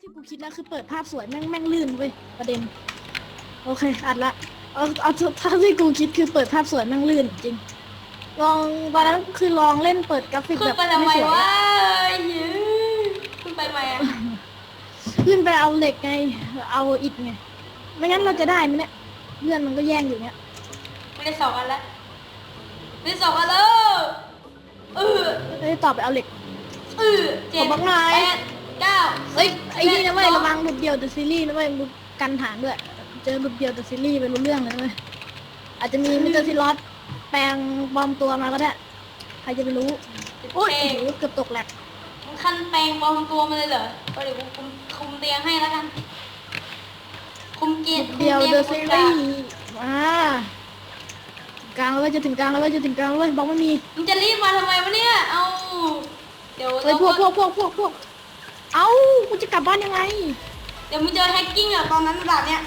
ที่กูคิดแล้วคือเปิดภาพสวยแม่งแม่งลื่นเว้ยประเด็น โอเคอัดละเอาเอาถ้าที่กูคิดคือเปิดภาพสวยแม่งลื่นจริง ลองตอนนั้นคือลองเล่นเปิดกราฟิกขึ้แบนบไปทำไมไม่สวยวะยืขึ้นไปทำไมอะขึ้นไปเอาเหล็กไงเอาอิฐไงไม่งั้นเราจะได้ไหมเนี่ยเพื่อนมันก็แย่งอยู่เนี่ยไม่ได้สองอันแล้วไม่ได้สองอันแล้วเออเฮ้ยต่อไปเอาเหล็ก เออเจ็ดขอบักหน่อย แปดเก้าเฮ้ยไอ้นี่นะเว้ยสิบระวังหลุดเดียวเดอะซีรีส์นะเว้ยมึงกันฐานด้วย เจอหลุดเดียวเดอะซีรีส์ไปรู้เรื่องเลยนะเว้ยอาจจะมีมิสเตอร์ซิลอสแปลงปลอมตัวมาก็ได้ ใครจะไปรู้สิบโอ้ยเจ็โอ้ดโหเกือบตกแหลกมึงขั้นแปลงปลอมตัวมาเลยเหรอก็เดี๋ยวกูคุมคุมเตียงให้แล้วกัน คุมเกียรติคุมเดียวตีงเดอะคุซีมรีกาส์มา กลางแล้วเว้ยจะถึงกลางแล้วเว้ยจะถึงกลางแล้วเว้ยบล็อกไม่มีมึงจะรีบมาทำไมวะเนี่ย เอา เดี๋ยวเฮ้ยเราพวกพวกพวกพวกพวกเอ้ากูจะกลับบ้านยังไง เดี๋ยวมึงเจอแฮกกิ้งอะตอนนั้นด่านเนี้ย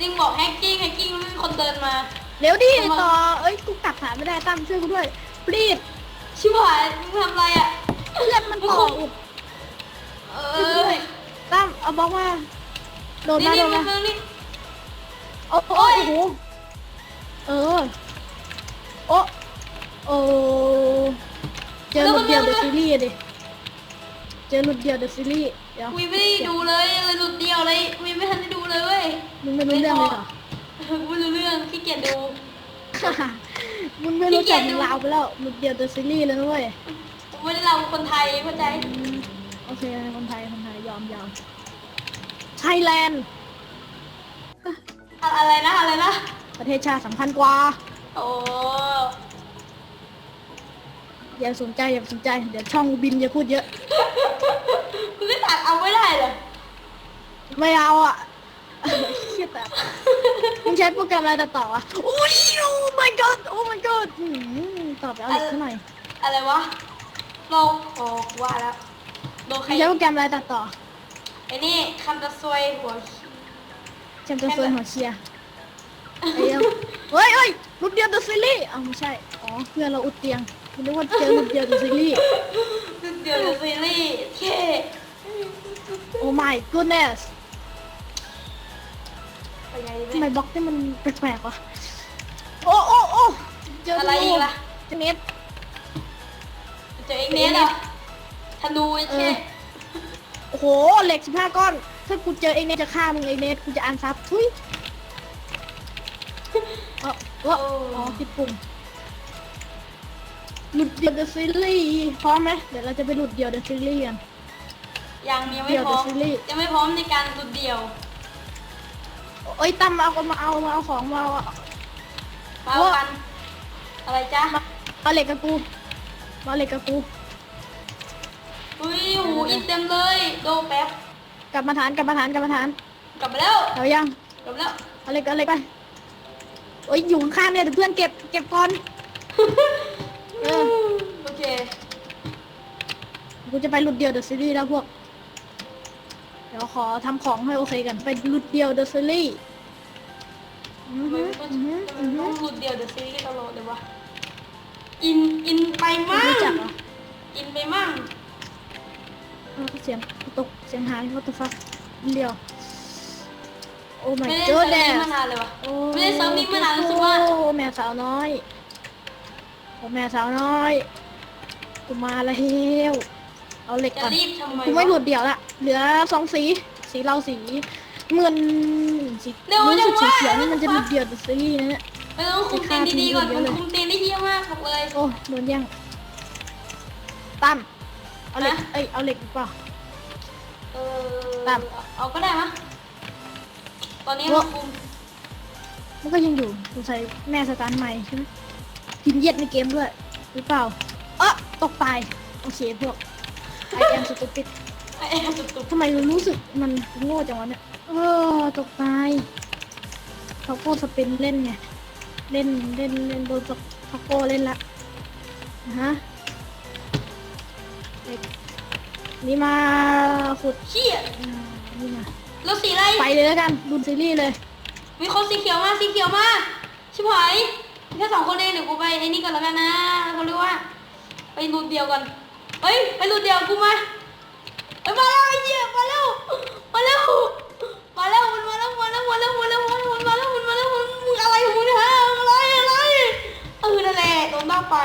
จริงบอกแฮกกิ้งแฮกกิ้งไม่มีคนเดินมาเดี๋ยวดิทำไมต่อเอ้ยกูกลับฐานไม่ได้ตั้มช่วยกูด้วยปลีดชิบหายมึงทำอะไรอะเพื่อนมันต่ออุดเอช่วยกูอด้วยตั้มเอาบล็อกมาโดนนี่มาโดนี่นมึมางมึงนี่โอ้โอ้โอ้โห เออ โอ้โอ้เจอหลุดเดียวเดอะซีรีส์ดิ เจอหลุดเดียวเดอะซีรีส์เดี๋ยวกูยังไม่ได้ดูเลยเลยหลุดเดียวเลยกูยังไม่ทันได้ดูเลยเว้ยมึงไม่รู้เรื่องเลยเหรอกูไม่รู้เรื่องขี้เกียจดู มึงไม่รู้จักขี้เกียจดูลาวไปแล้วหลุดเดียวเดอะซีรีส์เลยนะเว้ยกูไม่ได้เราคนไทยเข้าใจ โอเคคนไทยคนไทยยอมยอมไทยแลนด์ อะอะไรนะอะไรนะ ประเทศชาติสำคัญกว่า โอ้อย่าสนใจอย่าสนใจ เดี๋ยวช่องบินอย่าพูดเยอะกูไม่ตัดเอาไม่ได้เหรอไม่เอาอะเครียดแต่มึงใช้โปรแกรมอะไรตัดต่ออะโอ้ยโอ้ my god โอ้ my god หืมตอบไปเอาเหล็กเท่าไหร่อยอะไรวะโลกโอ้กูว่าแล้วโดนใครมึงใช้โปรแกรมอะไรตัดต่อไอ้นี่คำจะซวยหัวแชมป์จะซวยหัวเชียร์ ไอ้เหี้ยเฮ้ยเฮ้ยรูปเดียวเดอะซีรีส์อ้าวไม่ใช่ อ๋อเพื่อนเราอุดเตียงคุณนึกว่าเจอรูปเดียวเดอะซีรีส์เดี๋ยวดูซีรีส์เท่โอ้ my goodness ไปไงทำไมเนี่ย บล็อกนี่มันแปลกๆวะ โอ้โอ้โอ้เจออะไรอีกล่ะ เจเน็ต เจอเอ็กเนสเหรอธนูไอ้เท่โอ้โห เหล็กสิบห้าก้อน ถ้ากูเจอเองเนตจะฆ่ามึงเองเนตกูจะอันซับทุยเออเอออ๋อผิดปุ่มหลุดเดียวเดอะซีรีส์พร้อมไหมเดี๋ยวเราจะไปหลุดเดียวเดอะซีรีส์กัน ยังยังไม่เดี๋ยวพร้อมเดี๋ยวซีรีส์ ยังไม่พร้อมในการดุเดียวเอ้ยตั้มเอามาเอามาเอาของมาเอามาเอากัน อะไรจ๊ะมาเอาเหล็กกับกูมาเอาเหล็กกับกูอุ้ยหูอินเต็มเลยโดแป๊บกลับมาฐานกลับมาฐานกลับมาฐานกลับมาแล้วเอายังกลับมาแล้วเอาเหล็กเอาเหล็กไป โอ้ยอยู่ข้างๆเนี่ยเดี๋ยวเพื่อนเก็บเก็บก่อน เออ โอเค กูจะไปหลุดเดียวเดอะซีรีส์แล้วพวก เดี๋ยวขอทำของให้โอเคกันไปหลุดเดียวเดอะซีรีส์อือทำไมหือมันอือหืออือหืต้อองหลุดเดียวเดี๋ยวซีรีส์ตลอดเลยวะ อิน อินไปมั่งรู้จักเหรออินไปมั่ง เออเสียงตกเสียงหาย what the fuck เดียว โอ้ my ไม่ได้เซิร์ฟนี้ goodness มานานเลยวะโอ้ไม่ได้เซิร์ฟนี้มานานรู้สึกว่า โอ้แม่สาวน้อยโอ้แม่สาวน้อย กูมาแล้วเอาเหล็กจะก่อน รีบทำไมกูไม่วะหลุดเดี่ยวละ เหลือสองสี สีเราสีเงินสีเร็วรู้สึกจัสีงวะเขียวนี่มันจะหลุดเดี่ยวแต่ซีรีส์นะเนี่ยไม่ต้องคุมเตียงดีๆก่อนมึงคุมเตียงได้เยี่ยมมากบอกเลย โอ้โดนแย่งตั้มเอาเหล็ก ฮะ เอ้ย เอาเหล็กดีกว่า เออตามเอาก็ได้มะ ตอนนี้โอ้เราคุมมันก็ยังอยู่สงสัยแม่สตาร์ทใหม่ใช่ไหมพิมพ์เย็ดในเกมด้วย หรือเปล่า เออตกตาย โอเคพวกไอแอมสตูปิดไอ้แอบตุกทำไมรู้สึกมันโง่จังวะเนี่ยเออตกตายเขาโก้สปินเล่นไง เล่นเล่นเล่นโดนเขาโก้เล่นละนะฮะเด็กนี่มาขุดๆเชี่ยอ่านี่มา แล้วสีอะไรไปเลยแล้วกันดูซีรีส์เลย มีคนสีเขียวมาสีเขียวมาชิบหายแค่สองคนเองเดี๋ยวกูไปไอ้นี่กันแล้วกันนะเขาเรียกว่า ไปรูดเดียวกันเฮ้ยไปรูดเดียวกูมาเอ้ยมาแล้วไอ้เหี้ยมาแล้วมาแล้วมาแล้วมันมาแล้วมาแล้วมาแล้วมาแล้วมาแล้วมันมาแล้วมันมาแล้วมันมึงอะไรของมึงเนี่ยฮะอะไรอะไรเออนั่นแหละตรงหน้าไป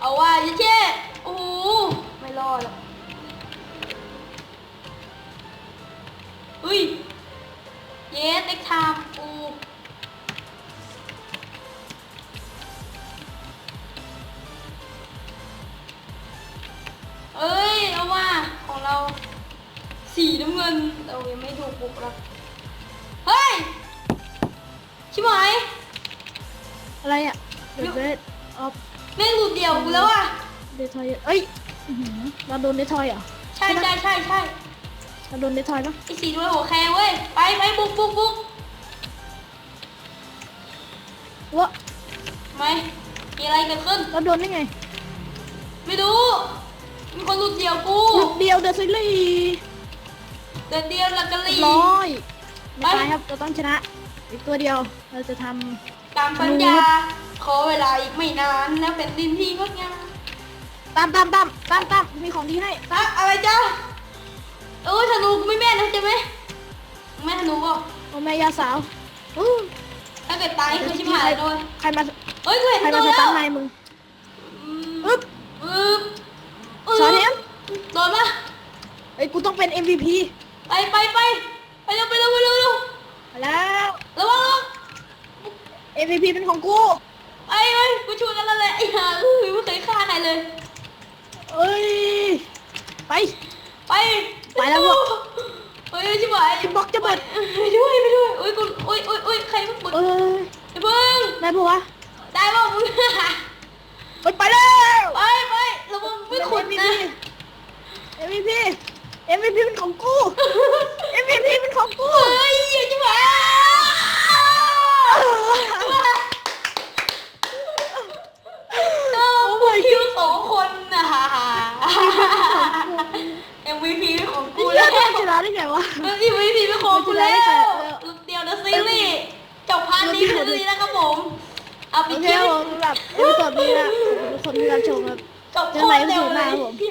เอาว่าเจ๊ เยสเอ็กไทม์กูเอ้ย เอาว่าของเรา สีน้ำเงินเรายังไม่ถูกบุกแล้วเฮ้ย ชิบหายอะไรอะเดอะเบสออฟแม่งหลุดเดี่ยวกูแล้วอะเดทอยเอ้ยอื้อหือเราโดนเดทอยเหรอ ใช่ใช่ใช่ใช่ เราโดนเดทอยปะไอ้สีด้วยหัวแคร์เว้ย ไปไปบุกบุกบุกวะไม่มีอะไรเกิดขึ้นเราโดนได้ไง ไม่รู้มีคนหลุดเดี่ยวกูลูกเดียวเดอะซีรีส์เดินเดียวละกันลี ร้อยไม่ไปตายครับเราต้องชนะ อีกตัวเดียว เราจะทตามปัญญา ขอเวลาอีกไม่นานแล้วเป็นดินที่งดงามำตามตามตามตามตามมีของดีให้อะอะไรจ้า เออธนูกูไม่แม่นนะใช่ไหมแม่ธนูก็โอแม่ยาสาวอู้ถ้าเกิดตายคือชิบหายเลย ใครมาเฮ้ยกูเห็นใครตัมาวสแล้ตัวนนายมึง อืมอึ๊บ อึ๊บอึ๊บสอนเห็นโดนปะเอ้ยกูต้องเป็น MVP ไปไปไปไปเร็วไปเร็วไปเร็วเร็วมาแล้ว ระวังระวัง MVP เป็นของกู ไอ้ไอ้ยกูช่วยกันแล้วแหละไอ้ห่าเอ้ยไม่เคยฆ่าใครเลย เอ้ย ไป ไป ไปแล้วพวกเฮ้ยชิบหายชิบบล็อกจะเบิด ไปด้วยไปด้วยโอ้ยกูโอ้ยโอ้ยโอ้ยใครมึงบุดเอ้ยไอ้เพิ่งได้ปะวะได้ป่ะมึงเอ้ยไปแล้วไปไประวังไม่ขุดนะ MVP MVP เป็นของกู MVP เป็นของกู เฮ้ยอย่าชิบหายเออกูคิวสองคนนะ MVP เป็นของกู กู แล้ แล้ว วชนะได้ไงวะ MVP เป็นของกูแล้ว ไม่เป็นไรค่ะ ลูกเดียวนะซีรีส์จบพ ดีนะครับผมเอาไปโอเคคิควรับผมสำหรับเอพิโซดนี้นะขอบคุณทุกคนที่รับชมครับ จบโคกันใหม่ตรเร็วเลน้ายครับผมพี่